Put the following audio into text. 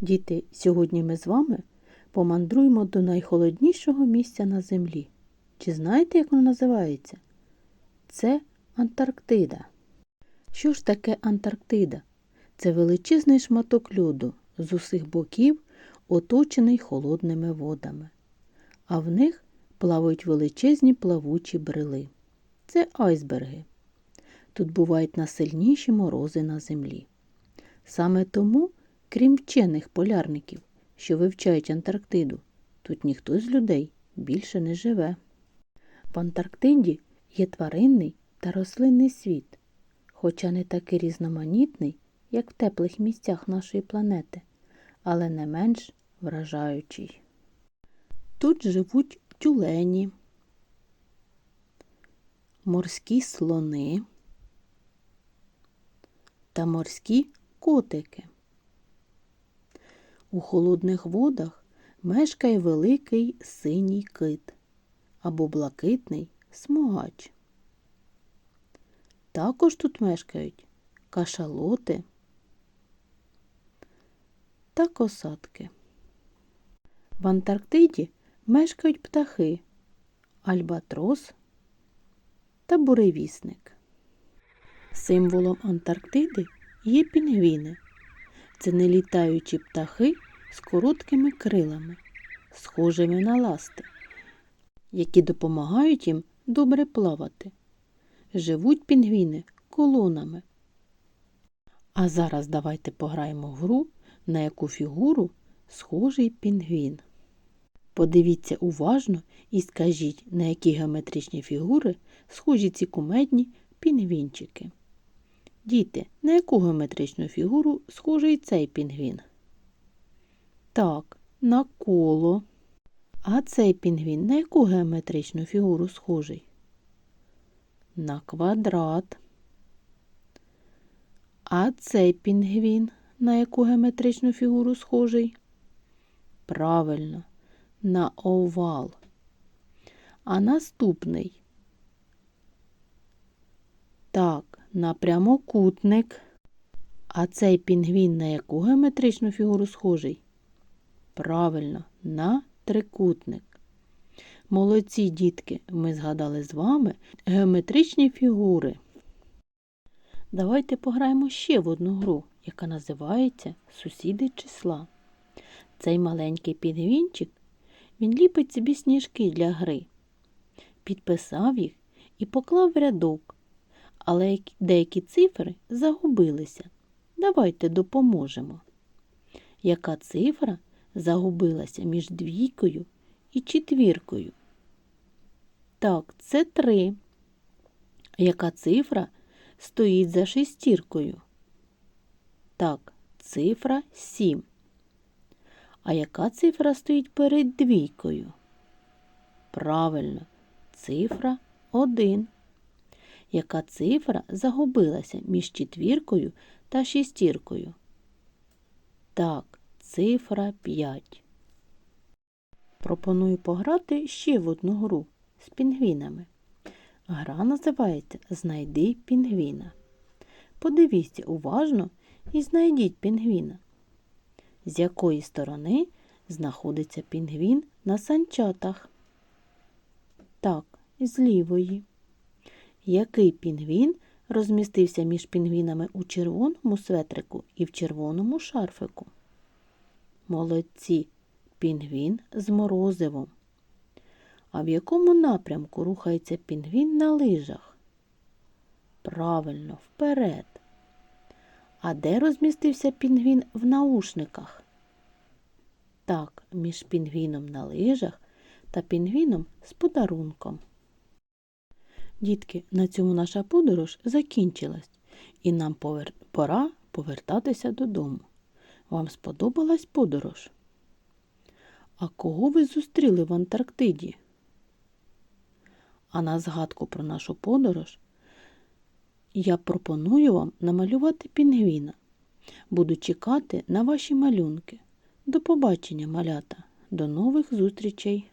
Діти, сьогодні ми з вами помандруємо до найхолоднішого місця на землі. Чи знаєте, як воно називається? Це Антарктида. Що ж таке Антарктида? Це величезний шматок льоду з усіх боків, оточений холодними водами. А в них плавають величезні плавучі брили. Це айсберги. Тут бувають найсильніші морози на землі. Саме тому, крім вчених полярників, що вивчають Антарктиду, тут ніхто з людей більше не живе. В Антарктиді є тваринний та рослинний світ, хоча не такий різноманітний, як в теплих місцях нашої планети, але не менш вражаючий. Тут живуть тюлені, морські слони та морські котики. У холодних водах мешкає великий синій кит або блакитний смугач. Також тут мешкають кашалоти та косатки. В Антарктиді мешкають птахи альбатрос та буревісник. Символом Антарктиди є пінгвіни. Це нелітаючі птахи з короткими крилами, схожими на ласти, які допомагають їм добре плавати. Живуть пінгвіни колонами. А зараз давайте пограємо в гру, на яку фігуру схожий пінгвін. Подивіться уважно і скажіть, на які геометричні фігури схожі ці кумедні пінгвінчики. Діти, на яку геометричну фігуру схожий цей пінгвін? Так, на коло. А цей пінгвін на яку геометричну фігуру схожий? На квадрат. А цей пінгвін на яку геометричну фігуру схожий? Правильно, на овал. А наступний. Так, на прямокутник. А цей пінгвін на яку геометричну фігуру схожий? Правильно, на трикутник. Молодці дітки, ми згадали з вами геометричні фігури. Давайте пограємо ще в одну гру, яка називається Сусіди числа. Цей маленький пінгвінчик, він ліпить собі сніжки для гри, підписав їх і поклав в рядок, але деякі цифри загубилися. Давайте допоможемо. Яка цифра загубилася між двійкою і четвіркою? Так, це три. Яка цифра стоїть за шестіркою? Так, цифра 7. А яка цифра стоїть перед двійкою? Правильно, цифра 1. Яка цифра загубилася між четвіркою та шестіркою? Так, цифра 5. Пропоную пограти ще в одну гру з пінгвінами. Гра називається Знайди пінгвіна. Подивіться уважно і знайдіть пінгвіна. З якої сторони знаходиться пінгвін на санчатах? Так, з лівої. Який пінгвін розмістився між пінгвінами у червоному светрику і в червоному шарфику? Молодці, пінгвін з морозивом. А в якому напрямку рухається пінгвін на лижах? Правильно, вперед. А де розмістився пінгвін в наушниках? Так, між пінгвіном на лижах та пінгвіном з подарунком. Дітки, на цьому наша подорож закінчилась, і нам повер... пора повертатися додому. Вам сподобалась подорож? А кого ви зустріли в Антарктиді? А на згадку про нашу подорож я пропоную вам намалювати пінгвіна. Буду чекати на ваші малюнки. До побачення, малята, до нових зустрічей!